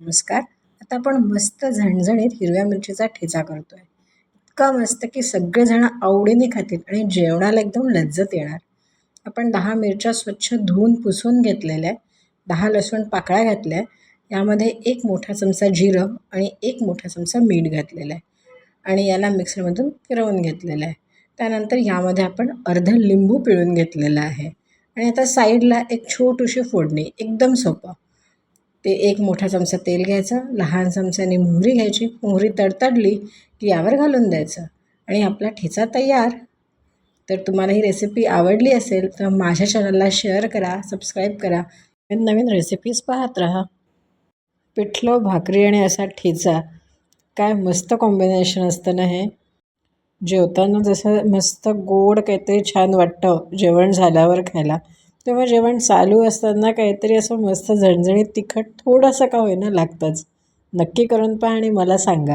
नमस्कार. आता आपण मस्त झणझणीत हिरव्या मिरचीचा ठेचा करतो आहे इतका मस्त की सगळेजण आवडीने खातील आणि जेवणाला एकदम लज्जत येणार. आपण दहा मिरच्या स्वच्छ धुवून पुसून घेतलेल्या आहे दहा लसूण पाकळ्या घातल्या आहे यामध्ये एक मोठा चमचा जिरं आणि एक मोठा चमचा मीठ घातलेलं आहे. आणि याला मिक्सरमधून फिरवून घेतलेलं आहे. त्यानंतर यामध्ये आपण अर्ध लिंबू पिळून घेतलेलं आहे. आणि आता साईडला एक छोटीशी फोडणी एकदम सोपं. ते एक मोठा चमचा तेल घ्यायचं लहान चमच्याने मोहरी घ्यायची. मोहरी तडतडली की यावर घालून द्यायचं. आणि आपला ठेचा तयार. तर तुम्हाला ही रेसिपी आवडली असेल तर माझ्या चॅनलला शेअर करा सबस्क्राईब करा. नवीन नवीन रेसिपीज पाहत राहा. पिठलं भाकरी आणि असा ठेचा. काय मस्त कॉम्बिनेशन असतं ना हे. जेवताना जसं मस्त गोड काहीतरी छान वाटतं जेवण झाल्यावर खायला. तेव्हा जेवण चालू असताना काहीतरी असं मस्त झणझणीत तिखट थोडंसं का होईना लागतंच. नक्की करून पहा आणि मला सांगा.